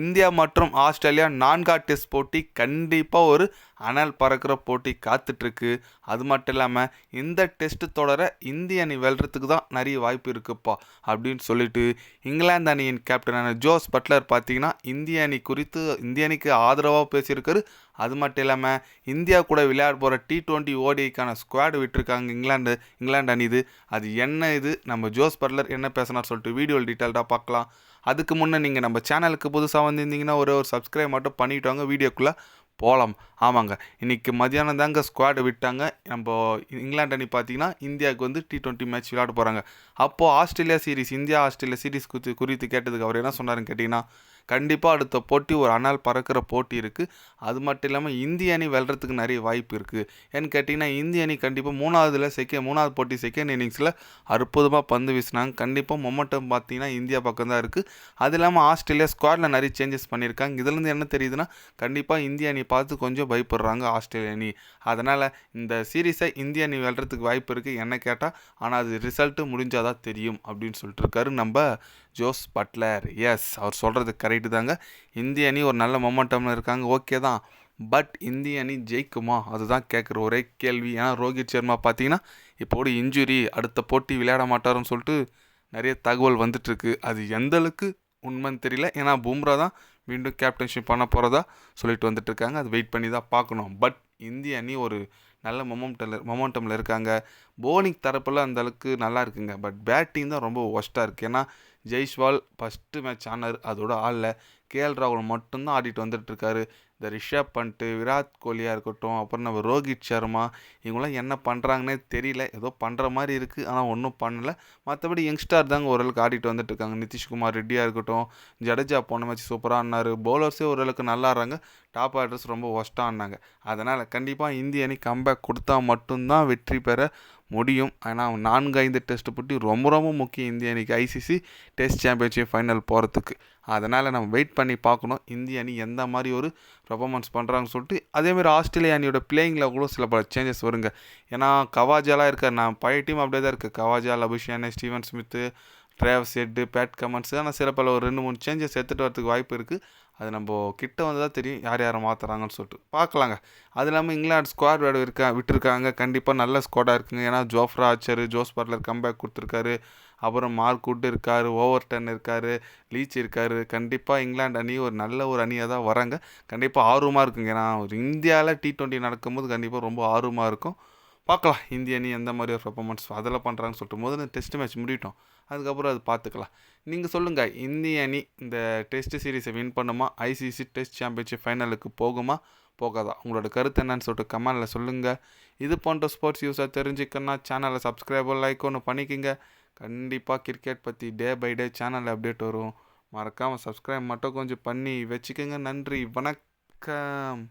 India மற்றும் Australia நான்கா test போட்டி கண்டிப்பாக ஒரு அனல் பறக்கிற போட்டி காத்துட்ருக்கு. அது மட்டும் இல்லாமல் இந்த டெஸ்ட் தொடரை இந்திய அணி வெல்றதுக்கு தான் நிறைய வாய்ப்பு இருக்குப்பா அப்படின்னு சொல்லிட்டு இங்கிலாந்து அணியின் கேப்டனான ஜோஸ் பட்லர் பார்த்தீங்கன்னா இந்திய அணி குறித்து இந்திய அணிக்கு ஆதரவாக பேசியிருக்காரு. அது மட்டும் இல்லாமல் இந்தியா கூட விளையாட போகிற டி டுவெண்ட்டி ஓடிஐக்கான ஸ்குவாடு விட்டுருக்காங்க இங்கிலாந்து இங்கிலாந்து அணி இது. அது என்ன இது? நம்ம ஜோஸ் பட்லர் என்ன பேசினார் சொல்லிட்டு வீடியோ டீட்டெயில்டாக பார்க்கலாம் அதுக்கு முன்னே நீங்கள் நம்ம சேனலுக்கு புதுசாக வந்திருந்தீங்கன்னா ஒரு ஒரு சப்ஸ்கிரைப் மட்டும் பண்ணிட்டு வாங்க வீடியோக்குள்ளே போகலாம் ஆமாங்க. இன்றைக்கி மதியானம் தாங்க ஸ்குவாடு விட்டாங்க. நம்ம இங்கிலாந்து அணி பார்த்தீங்கன்னா இந்தியாவுக்கு வந்து டி ட்வெண்ட்டி மேட்ச் விளையாட போகிறாங்க அப்போது Australia series India Australia series குறித்து குறித்து கேட்டதுக்கு அவர் என்ன சொன்னார்னு கேட்டிங்கன்னா கண்டிப்பாக அடுத்த போட்டி ஒரு அனால் பறக்கிற போட்டி இருக்குது அது மட்டும் இல்லாமல் இந்திய அணி வெல்றதுக்கு நிறைய வாய்ப்பு இருக்குது ஏன்னு கேட்டிங்கன்னா இந்திய அணி கண்டிப்பாக மூணாவதுல செகண்ட் மூணாவது போட்டி செகண்ட் இன்னிங்ஸில் அற்புதமாக பந்து வீசினாங்க. கண்டிப்பாக மொமெண்டம் பார்த்தீங்கன்னா இந்தியா பக்கம் தான் இருக்குது அது இல்லாமல் ஆஸ்திரேலியா ஸ்குவாடில் நிறைய சேஞ்சஸ் பண்ணியிருக்காங்க இதுலேருந்து என்ன தெரியுதுன்னா கண்டிப்பாக இந்திய அணி பார்த்து கொஞ்சம் பயப்படுறாங்க ஆஸ்திரேலிய அணி. அதனால் இந்த சீரீஸை இந்திய அணி வெல்றதுக்கு வாய்ப்பு இருக்குது என்ன கேட்டால் ஆனால் அது ரிசல்ட்டு முடிஞ்சாதான் தெரியும் அப்படின்னு சொல்லிட்டு இருக்காரு நம்ம ஜோஸ் பட்லர். எஸ் அவர் சொல்கிறது கரெக்ட் தாங்க. இந்திய அணி ஒரு நல்ல மொமெண்டமில் இருக்காங்க. ஓகே தான். பட் இந்திய அணி ஜெயிக்குமா? அதுதான் கேட்குற ஒரே கேள்வி. ஏன்னா ரோஹித் சர்மா பார்த்தீங்கன்னா இப்போது இன்ஜுரி அடுத்த போட்டி விளையாட மாட்டாருன்னு சொல்லிட்டு நிறைய தகவல் வந்துட்டுருக்கு. அது எந்த அளவுக்கு உண்மைன்னு தெரியல. ஏன்னா பும்ரா தான் மீண்டும் கேப்டன்ஷிப் பண்ண போகிறதா சொல்லிட்டு வந்துட்டுருக்காங்க. அது வெயிட் பண்ணி தான் பார்க்கணும். பட் இந்திய அணி ஒரு நல்ல மொமெண்டமில் மொமெண்டமில் இருக்காங்க. போலிங் தரப்பில் அந்த அளவுக்கு நல்லா இருக்குங்க. பட் பேட்டிங் தான் ரொம்ப ஒஸ்ட்டாக இருக்குது ஏன்னா ஜெய்ஸ்வால் ஃபஸ்ட்டு மேட்ச் ஆனார் அதோட ஆளில் கேஎல் ராகுல் மட்டும்தான் ஆடிட்டு வந்துட்டுருக்காரு. இந்த ரிஷப் பண்ட்டு விராட் கோலியாக இருக்கட்டும் அப்புறம் நம்ம ரோஹித் சர்மா இவங்களாம் என்ன பண்ணுறாங்கன்னே தெரியல. ஏதோ பண்ணுற மாதிரி இருக்குது ஆனால் ஒன்றும் பண்ணலை. மற்றபடி யங்ஸ்டார் தாங்க ஓரளவுக்கு ஆடிட்டு வந்துட்டு இருக்காங்க நிதிஷ்குமார் ரெட்டியாக இருக்கட்டும் ஜடேஜா போன மேட்ச் சூப்பராக ஆடினார். பவுலர்ஸே ஓரளவுக்கு நல்லா ஆடுறாங்க. டாப் ஆர்டர்ஸ் ரொம்ப ஒஸ்ட்டாக ஆடினாங்க. அதனால் கண்டிப்பாக இந்திய அணி கம்பேக் கொடுத்தா மட்டும்தான் வெற்றி பெற முடியும். ஆனால் நான்கு ஐந்து டெஸ்ட் போட்டி ரொம்ப ரொம்ப முக்கியம் இந்திய அணிக்கு. ஐசிசி டெஸ்ட் சாம்பியன்ஷிப் ஃபைனல் போகிறதுக்கு அதனால் நம்ம வெயிட் பண்ணி பார்க்கணும். இந்திய அணி எந்த மாதிரி ஒரு பர்ஃபாமன்ஸ் பண்ணுறாங்கன்னு சொல்லிட்டு அதேமாதிரி ஆஸ்திரேலியா அணியோட பிளேயிங்கில் கூட சில பல சேஞ்சஸ் வருங்க. ஏன்னா கவாஜாலாம் இருக்கார். நான் பழைய டீம் அப்படியே தான் இருக்குது Khawaja Labuschagne Steven Smith Travis Head Pat Cummins ஆனால் சில பல ஒரு ரெண்டு மூணு சேஞ்சஸ் எடுத்துகிட்டு வரதுக்கு வாய்ப்பு இருக்குது அது நம்ம கிட்ட வந்து தான் தெரியும் யார் யாரை மாற்றுறாங்கன்னு சொல்லிட்டு. பார்க்கலாங்க. அது இல்லாமல் இங்கிலாந்து ஸ்குவாட் விட இருக்கா விட்டுருக்காங்க. கண்டிப்பாக நல்ல ஸ்குவாடாக இருக்குங்க. ஏன்னா Jofra Archer Jos Buttler comeback கொடுத்துருக்காரு. அப்புறம் மார்க் உட் இருக்கார் ஓவர்டன் இருக்கார் லீச் இருக்கார். கண்டிப்பாக இங்கிலாந்து அணி ஒரு நல்ல ஒரு அணியாக தான் வராங்க. கண்டிப்பாக ஆர்வமாக இருக்குங்க. ஏன்னா ஒரு இந்தியாவில் டி ட்வெண்ட்டி நடக்கும்போது கண்டிப்பாக ரொம்ப ஆர்வமாக இருக்கும். பார்க்கலாம். இந்திய அணி எந்த மாதிரி ஒரு பர்ஃபார்மன்ஸ் அதெல்லாம் பண்ணுறாங்கன்னு சொல்லிட்டு முதல்ல டெஸ்ட் மேட்ச் முடிவிட்டோம் அதுக்கப்புறம் அது பார்த்துக்கலாம். நீங்கள் சொல்லுங்கள் இந்திய அணி இந்த டெஸ்ட் சீரீஸை வின் பண்ணுமா? ஐசிசி டெஸ்ட் சாம்பியன்ஷிப் ஃபைனலுக்கு போகுமா? போகாதா? உங்களோட கருத்து என்னன்னு சொல்லிட்டு கமெண்டில் சொல்லுங்கள் இது போன்ற ஸ்போர்ட்ஸ் யூஸாக தெரிஞ்சுக்கணும்னா சேனலை சப்ஸ்கிரைபர் லைக் ஒன்று பண்ணிக்கோங்க. கண்டிப்பாக கிரிக்கெட் பற்றி டே பை டே சேனலில் அப்டேட் வரும். மறக்காமல் சப்ஸ்கிரைப் மட்டும் கொஞ்சம் பண்ணி வச்சுக்கோங்க. நன்றி. வணக்கம்.